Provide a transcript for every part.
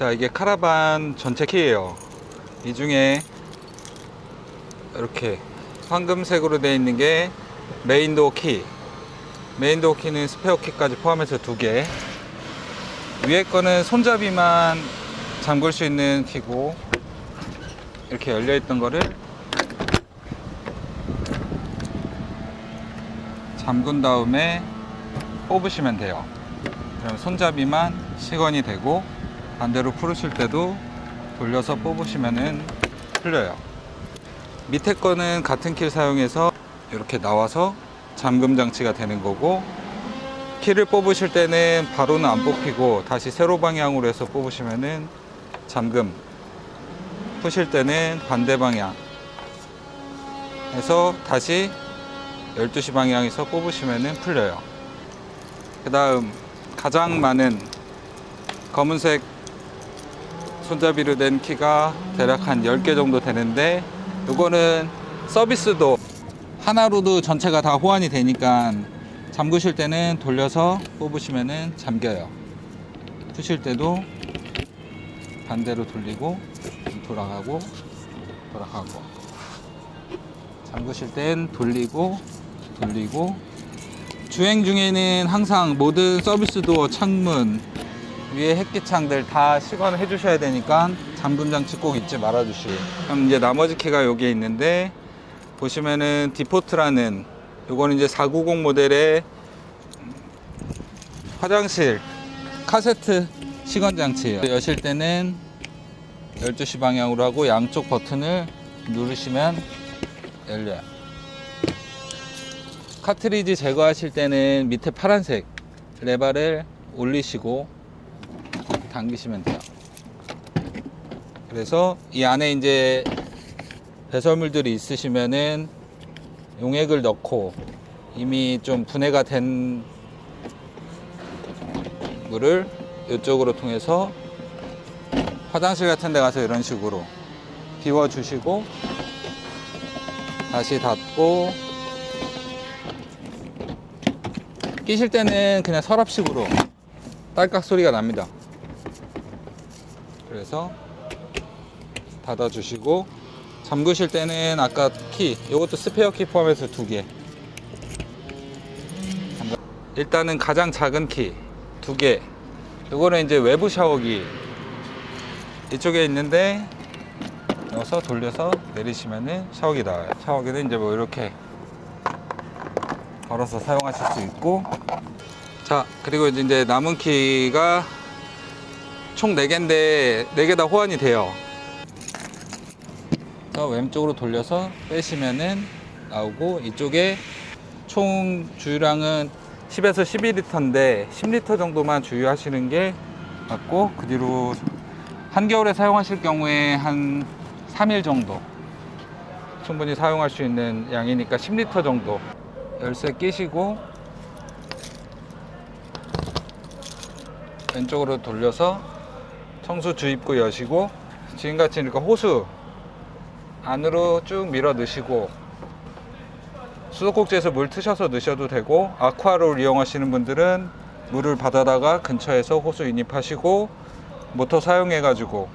자 이게 카라반 전체 키예요. 이 중에 이렇게 황금색으로 되어 있는 게 메인도어 키 메인도어 키는 스페어 키까지 포함해서 두 개. 위에 거는 손잡이만 잠글 수 있는 키고 이렇게 열려 있던 거를 잠근 다음에 뽑으시면 돼요. 그럼 손잡이만 시건이 되고 반대로 풀으실 때도 돌려서 뽑으시면은 풀려요. 밑에 거는 같은 키를 사용해서 이렇게 나와서 잠금 장치가 되는 거고 키를 뽑으실 때는 바로는 안 뽑히고 다시 세로 방향으로 해서 뽑으시면은 잠금 푸실 때는 반대 방향 해서 다시 12시 방향에서 뽑으시면은 풀려요. 그 다음 가장 많은 검은색 손잡이로 된 키가 대략 한 10개 정도 되는데 이거는 서비스도 하나로도 전체가 다 호환이 되니까 잠그실 때는 돌려서 뽑으시면은 잠겨요. 푸실 때도 반대로 돌리고 돌아가고 돌아가고. 잠그실 땐 돌리고 돌리고. 주행 중에는 항상 모든 서비스 도어 창문 위에 햇기창들 다 시건을 해주셔야 되니까 잠금 장치 꼭 잊지 말아 주시고 그럼 이제 나머지 키가 여기에 있는데 보시면은 디포트라는 요거는 이제 490 모델의 화장실 카세트 시건 장치예요. 여실 때는 12시 방향으로 하고 양쪽 버튼을 누르시면 열려요. 카트리지 제거하실 때는 밑에 파란색 레바를 올리시고 당기시면 돼요. 그래서 이 안에 이제 배설물들이 있으시면은 용액을 넣고 이미 좀 분해가 된 물을 이쪽으로 통해서 화장실 같은 데 가서 이런 식으로 비워 주시고 다시 닫고 끼실 때는 그냥 서랍식으로 딸깍 소리가 납니다. 그래서 닫아 주시고 잠그실 때는 아까 키 이것도 스페어 키 포함해서 두 개. 일단은 가장 작은 키 두 개. 이거는 이제 외부 샤워기 이쪽에 있는데 넣어서 돌려서 내리시면은 샤워기 나와요. 샤워기는 이제 뭐 이렇게 걸어서 사용하실 수 있고 자 그리고 이제 남은 키가 총 4개인데 4개 다 호환이 돼요. 왼쪽으로 돌려서 빼시면은 나오고 이쪽에 총 주유량은 10에서 12리터인데 10리터 정도만 주유하시는 게 맞고 그 뒤로 한겨울에 사용하실 경우에 한 3일 정도 충분히 사용할 수 있는 양이니까 10리터 정도 열쇠 끼시고 왼쪽으로 돌려서 청수 주입구 여시고 지금같이 이렇게 호수 안으로 쭉 밀어 넣으시고 수도꼭지에서 물 트셔서 넣으셔도 되고 아쿠아를 이용하시는 분들은 물을 받아다가 근처에서 호수 인입하시고 모터 사용해 가지고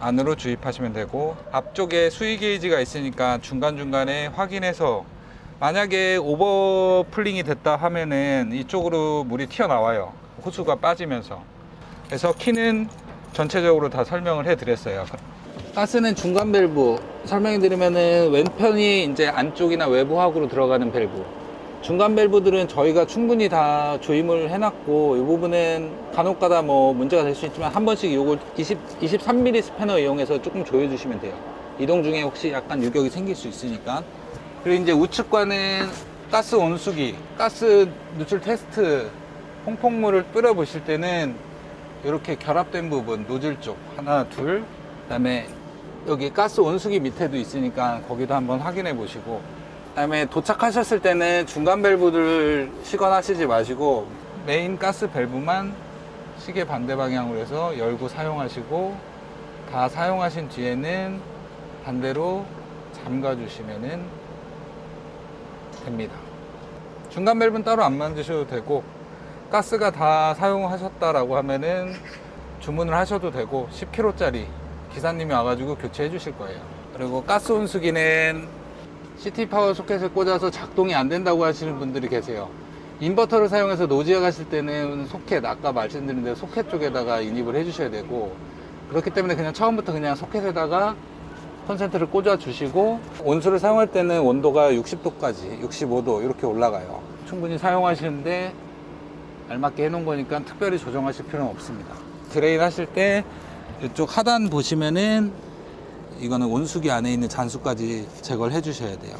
안으로 주입하시면 되고 앞쪽에 수위 게이지가 있으니까 중간중간에 확인해서 만약에 오버플링이 됐다 하면은 이쪽으로 물이 튀어나와요. 호수가 빠지면서. 그래서 키는 전체적으로 다 설명을 해 드렸어요. 가스는 중간 밸브 설명해 드리면은 왼편이 이제 안쪽이나 외부하고로 들어가는 밸브. 중간 밸브들은 저희가 충분히 다 조임을 해놨고 이 부분은 간혹가다 뭐 문제가 될 수 있지만 한 번씩 요걸 20, 23mm 스패너 이용해서 조금 조여주시면 돼요. 이동 중에 혹시 약간 유격이 생길 수 있으니까. 그리고 이제 우측과는 가스 온수기, 가스 누출 테스트 퐁퐁물을 뿌려 보실 때는 이렇게 결합된 부분 노즐 쪽 하나 둘 그다음에 여기 가스 온수기 밑에도 있으니까 거기도 한번 확인해 보시고 그다음에 도착하셨을 때는 중간 밸브를 시건하시지 마시고 메인 가스 밸브만 시계 반대 방향으로 해서 열고 사용하시고 다 사용하신 뒤에는 반대로 잠가 주시면은 됩니다. 중간 밸브는 따로 안 만드셔도 되고 가스가 다 사용하셨다라고 하면은 주문을 하셔도 되고 10kg짜리 기사님이 와가지고 교체해 주실 거예요. 그리고 가스 온수기는 CT 파워 소켓을 꽂아서 작동이 안 된다고 하시는 분들이 계세요. 인버터를 사용해서 노지에 가실 때는 소켓 아까 말씀드린 대로 소켓 쪽에다가 인입을 해주셔야 되고 그렇기 때문에 그냥 처음부터 그냥 소켓에다가 콘센트를 꽂아 주시고 온수를 사용할 때는 온도가 60도까지 65도 이렇게 올라가요. 충분히 사용하시는데 알맞게 해놓은 거니까 특별히 조정하실 필요는 없습니다. 드레인 하실 때 이쪽 하단 보시면은 이거는 온수기 안에 있는 잔수까지 제거를 해 주셔야 돼요.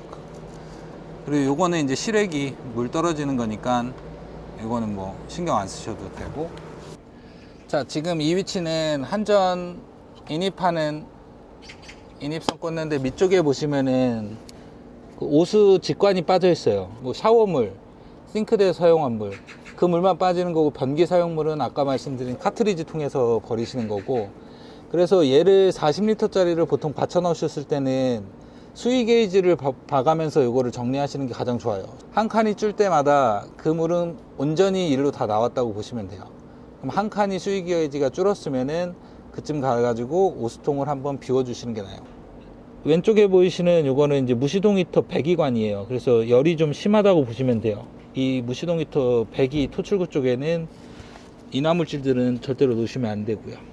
그리고 요거는 이제 실외기 물 떨어지는 거니까 이거는 뭐 신경 안 쓰셔도 되고 자 지금 이 위치는 한전 인입하는 인입선 꽂는데 밑쪽에 보시면은 그 오수 직관이 빠져 있어요 뭐 샤워물 싱크대에 사용한 물 그 물만 빠지는 거고 변기 사용물은 아까 말씀드린 카트리지 통해서 버리시는 거고 그래서 얘를 40리터짜리를 보통 받쳐 넣으셨을 때는 수위 게이지를 봐- 봐가면서 이거를 정리하시는 게 가장 좋아요. 한 칸이 줄 때마다 그 물은 온전히 일로 다 나왔다고 보시면 돼요. 그럼 한 칸이 수위 게이지가 줄었으면은 그쯤 가가지고 오수통을 한번 비워주시는 게 나아요. 왼쪽에 보이시는 요거는 이제 무시동 히터 배기관이에요. 그래서 열이 좀 심하다고 보시면 돼요. 이 무시동 히터 배기 토출구 쪽에는 이나물질들은 절대로 놓으시면 안 되고요.